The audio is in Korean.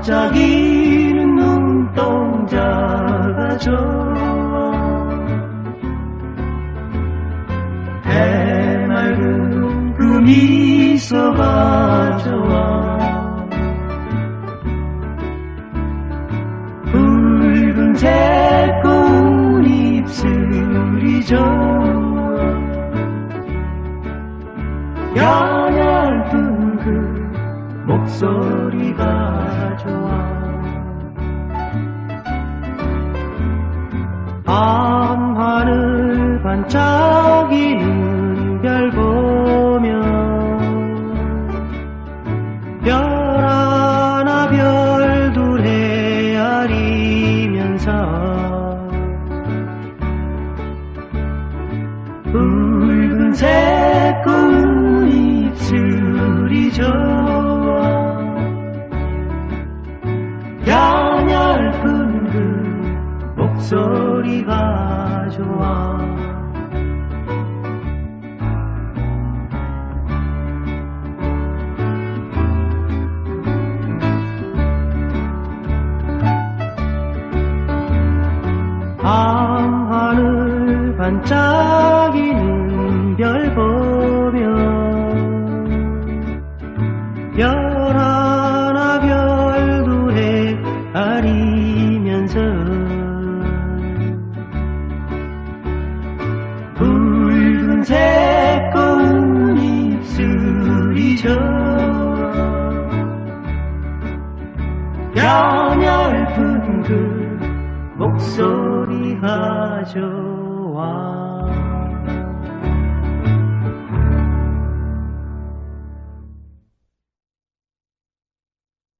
반짝이는 눈동자가 좋아 해맑은 그 미소가 좋아 붉은 새꽃 입술이 좋아 가냘픈 그 목소리가 반짝이는 별 보며 별 하나 별둘 헤아리면서 붉은색 꽃 입술이 좋아 가냘픈 그 목소리가 좋아 반짝이는 별 보며 별 하나 별둘에 아리면서 붉은색 꽃 입술이 좋아 가냘픈 그 목소리가 좋 花。